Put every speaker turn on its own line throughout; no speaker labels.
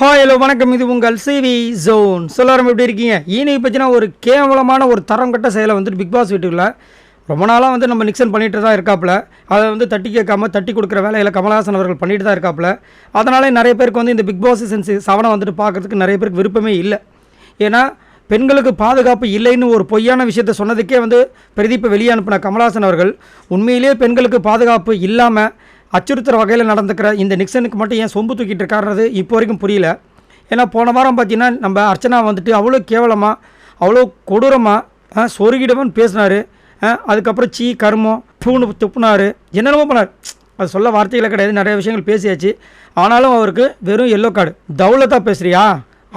Hi hello வணக்கம். இது உங்கள் சிவி ஜோன் சொல்லாரம் எப்படி இருக்கீங்க? ஈனியை பற்றினா ஒரு கேவலமான ஒரு தரம் கட்ட செயலை வந்துட்டு பிக் பாஸ் வீட்டுக்குள்ள ரொம்ப நாளாக வந்து நம்ம நிக்சன் பண்ணிட்டு தான் இருக்காப்புல. அதை வந்து தட்டி கேட்காம தட்டி கொடுக்குற வேலையில் கமலஹாசன் அவர்கள் பண்ணிட்டு தான் இருக்காப்புல. அதனாலே நிறைய பேருக்கு வந்து இந்த பிக் பாஸ் சென்ஸ் சவனை வந்துட்டு பார்க்குறதுக்கு நிறைய பேருக்கு விருப்பமே இல்லை. ஏன்னா பெண்களுக்கு பாதுகாப்பு இல்லைன்னு ஒரு பொய்யான விஷயத்த சொன்னதுக்கே வந்து பிரதீப்பை வெளியே அனுப்பின கமலஹாசன் அவர்கள் உண்மையிலேயே பெண்களுக்கு பாதுகாப்பு இல்லாமல் அச்சுறுத்துற வகையில் நடந்துக்கிற இந்த நிக்சனுக்கு மட்டும் ஏன் சொம்பு தூக்கிட்டு இருக்காருன்றது இப்போ வரைக்கும் புரியல. ஏன்னா போன வாரம் பார்த்தீங்கன்னா நம்ம அர்ச்சனா வந்துட்டு அவ்வளோ கேவலமாக அவ்வளோ கொடூரமாக சொருகிடவன் பேசினார். அதுக்கப்புறம் சீ கருமம் பூணு துப்புனார். என்னென்னமோ பண்ணார். அது சொல்ல வார்த்தைகளே கிடையாது. நிறைய விஷயங்கள் பேசியாச்சு. ஆனாலும் அவருக்கு வெறும் எல்லோ கார்டு தௌலத்தாக பேசுகிறியா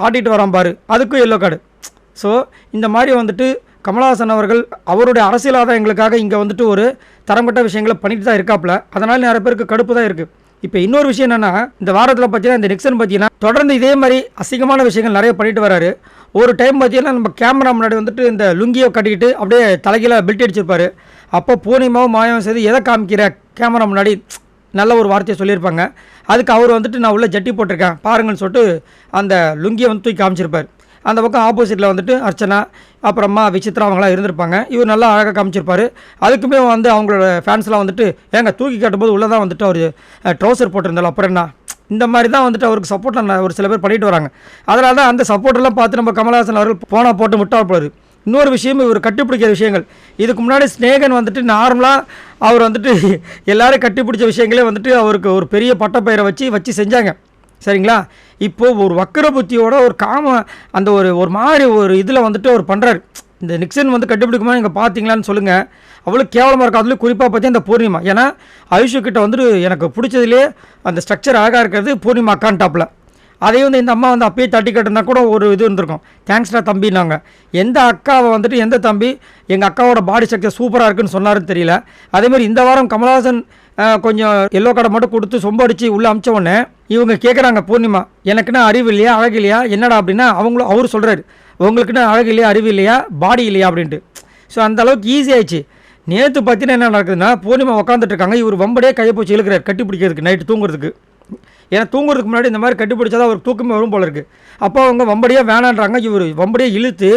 ஆடிட்டு வரான் பாரு. அதுக்கும் எல்லோ கார்டு ஸோ இந்த மாதிரி வந்துட்டு கமலஹாசன் அவர்கள் அவருடைய அரசியல் ஆதாயங்களுக்காக இங்கே வந்துட்டு ஒரு தரம்பட்ட விஷயங்களை பண்ணிட்டு தான் இருக்காப்புல. அதனால் நிறைய பேருக்கு கடுப்பு தான் இருக்குது இப்போ இன்னொரு விஷயம் என்னென்னா இந்த வாரத்தில் பார்த்தீங்கன்னா இந்த நெக்ஸன் பார்த்தீங்கன்னா தொடர்ந்து இதே மாதிரி அசிங்கமான விஷயங்கள் நிறைய பண்ணிட்டு வராரு. ஒரு டைம் பார்த்தீங்கன்னா நம்ம கேமரா முன்னாடி வந்துட்டு இந்த லுங்கியை கட்டிக்கிட்டு அப்படியே தலைகீழ பெல்ட் அடிச்சிருப்பாரு. அப்போ பூர்ணிமாவும் மாயாவும் செய்து எதை காமிக்கிற கேமரா முன்னாடி நல்ல ஒரு வார்த்தையை சொல்லியிருப்பாங்க. அதுக்கு அவர் வந்துட்டு நான் உள்ள ஜட்டி போட்டிருக்கேன். பாருங்கன்னு சொல்லிட்டு அந்த லுங்கியை வந்து தூக்கி காமிச்சிருப்பார். அந்த பக்கம் ஆப்போசிட்டில் வந்துட்டு அர்ச்சனா அப்புறமா விசித்ரா அவங்களாம் இருந்திருப்பாங்க. இவர் நல்லா அழகாக காமிச்சிருப்பாரு. அதுக்குமே வந்து அவங்களோட ஃபேன்ஸ்லாம் வந்துட்டு ஏங்க தூக்கி காட்டும்போது உள்ளே தான் வந்துட்டு அவர் ட்ரௌசர் போட்டிருந்தாலும் அப்புறம் என்ன இந்த மாதிரி தான் வந்துட்டு அவருக்கு சப்போர்ட்டில் ஒரு சில பேர் பண்ணிட்டு வராங்க. அதனால தான் அந்த சப்போர்ட்டெல்லாம் பார்த்து நம்ம கமலஹாசன் அவர்கள் போனால் போட்டு முட்டாள் போடுது இன்னொரு விஷயம் இவர் கட்டிப்பிடிக்கிற விஷயங்கள். இதுக்கு முன்னாடி ஸ்னேகன் வந்துட்டு நார்மலாக அவர் வந்துட்டு எல்லோரும் கட்டிப்பிடிச்ச விஷயங்களே வந்துட்டு அவருக்கு ஒரு பெரிய பட்டப்பெயரை வச்சு வச்சு செஞ்சாங்க. சரிங்களா? இப்போது ஒரு வக்கர புத்தியோட ஒரு காம அந்த ஒரு ஒரு மாதிரி ஒரு இதில் வந்துட்டு அவர் பண்ணுறாரு இந்த நிக்சன் வந்து கண்டுபிடிக்குமா நீங்கள் பார்த்தீங்களான்னு சொல்லுங்கள் அவ்வளோ கேவலமாக இருக்கும் அதுலேயும் குறிப்பாக பார்த்தா இந்த பூர்ணிமா. ஏன்னா ஆயுஷு கிட்ட வந்துட்டு எனக்கு பிடிச்சதுலேயே அந்த ஸ்ட்ரக்சர் அழகாக இருக்கிறது பூர்ணிமா அக்கான் டாப்பில் அதையும் வந்து இந்த அம்மா வந்து அப்பயே தட்டி கட்டுனா கூட ஒரு இது இருந்திருக்கும். தேங்க்ஸ்டா தம்பினாங்க எந்த அக்காவை வந்துட்டு எந்த தம்பி எங்கள் அக்காவோட பாடி ஸ்ட்ரக்சர் சூப்பராக இருக்குன்னு சொன்னாருன்னு தெரியல. அதேமாதிரி இந்த வாரம் கமல்ஹாசன் கொஞ்சம் எல்லோ கடை மட்டும் கொடுத்து சொம்படிச்சு அடித்து உள்ளே அமிச்ச உடனே இவங்க கேட்குறாங்க பூர்ணிமா எனக்குன்னா அறிவு இல்லையா அழகு இல்லையா என்னடா அப்படின்னா அவங்களும் அவர் சொல்கிறாரு உங்களுக்குன்னு அழகு இல்லையா அறிவு இல்லையா பாடி இல்லையா அப்படின்ட்டு. ஸோ அந்த அளவுக்கு நேற்று பார்த்தீங்கன்னா என்ன நடக்குதுன்னா பூர்ணிமா உட்காந்துட்டு இருக்காங்க. இவர் வம்படியே கையை போச்சு இழுக்கிறார் கட்டி பிடிக்கிறதுக்கு நைட்டு தூங்குறதுக்கு. ஏன்னா தூங்குறதுக்கு முன்னாடி இந்த மாதிரி கட்டி பிடிச்சா தான் அவருக்கு தூக்கமே வரும் போல இருக்குது அப்போ அவங்க வம்படியாக வேணான்றாங்க. இவர் வம்படியாக இழுத்து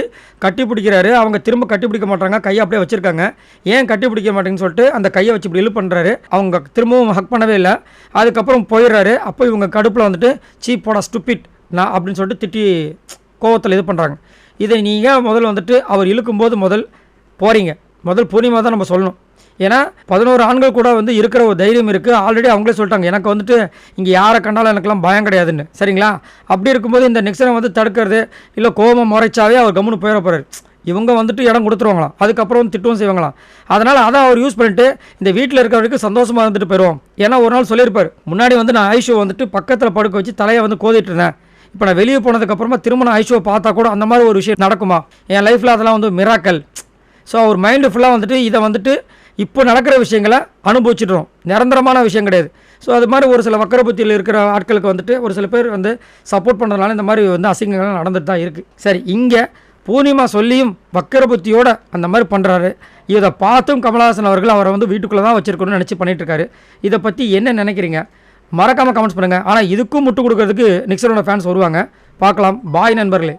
கட்டி பிடிக்கிறாரு அவங்க திரும்ப கட்டி பிடிக்க மாட்டாங்க. கையை அப்படியே வச்சுருக்காங்க. ஏன் கட்டி பிடிக்க மாட்டேங்கன்னு சொல்லிட்டு அந்த கையை வச்சு இப்படி இழு பண்ணுறாரு அவங்க திரும்பவும் ஹக் பண்ணவே இல்லை. அதுக்கப்புறம் போயிடுறாரு. அப்போ இவங்க கடுப்பில் வந்துட்டு சீப் போடா ஸ்டுப்பிட் நான் அப்படின்னு சொல்லிட்டு திட்டி கோவத்தில் இது பண்ணுறாங்க இதை நீங்கள் முதல்ல வந்துட்டு அவர் இழுக்கும்போது முதல் போகிறீங்க முதல் பூர்ணிமா தான் நம்ம சொல்லணும். ஏன்னா பதினோரு ஆண்கள் கூட வந்து இருக்கிற ஒரு தைரியம் இருக்குது ஆல்ரெடி அவங்களே சொல்லிட்டாங்க எனக்கு வந்துட்டு இங்கே யாரை கண்டாலும் எனக்கெல்லாம் பயம் கிடையாதுன்னு. சரிங்களா? அப்படி இருக்கும்போது இந்த நிக்சனை வந்து தடுக்கிறது இல்லை கோபம் முறைச்சாவே அவர் கம்முன்னு போயிட போகிறார் இவங்க வந்துட்டு இடம் கொடுத்துருவாங்களாம். அதுக்கப்புறம் வந்து திட்டவும் செய்வாங்களாம். அதனால் அதை அவர் யூஸ் பண்ணிட்டு இந்த வீட்டில் இருக்கிறவருக்கு சந்தோஷமாக இருந்துட்டு போயிடுவோம் ஏன்னா ஒரு நாள் சொல்லியிருப்பார் முன்னாடி வந்து நான் ஐஷோ வந்துட்டு பக்கத்தில் படுக்க வச்சு தலையை வந்து கோதிட்டு இருந்தேன். இப்போ நான் வெளியே போனதுக்கப்புறமா திரும்ப நான் ஐஷோவை பார்த்தா கூட அந்த மாதிரி ஒரு விஷயம் நடக்குமா? என் லைஃப்பில் அதெல்லாம் வந்து மிராக்கல் ஸோ அவர் மைண்டு ஃபுல்லாக வந்துட்டு இதை வந்துட்டு இப்போ நடக்கிற விஷயங்களை அனுபவிச்சிடுறோம். நிரந்தரமான விஷயம் கிடையாது. ஸோ அது மாதிரி ஒரு சில வக்கர புத்தியில் இருக்கிற ஆட்களுக்கு வந்துட்டு ஒரு சில பேர் வந்து சப்போர்ட் பண்ணுறதுனால இந்த மாதிரி வந்து அசிங்கங்கள் நடந்துட்டு தான் இருக்குது சரி இங்கே பூர்ணிமா சொல்லியும் வக்கர புத்தியோட அந்த மாதிரி பண்ணுறாரு இதை பார்த்தும் கமலஹாசன் அவர்கள் அவரை வந்து வீட்டுக்குள்ளே தான் வச்சுருக்கணும்னு நினச்சி பண்ணிட்டு இதை பற்றி என்ன நினைக்கிறீங்க? மறக்காமல் கமெண்ட்ஸ் பண்ணுங்கள் ஆனால் இதுக்கும் முட்டு கொடுக்கறதுக்கு நிக்சரோட ஃபேன்ஸ் வருவாங்க. பார்க்கலாம். பாய் நண்பர்களே.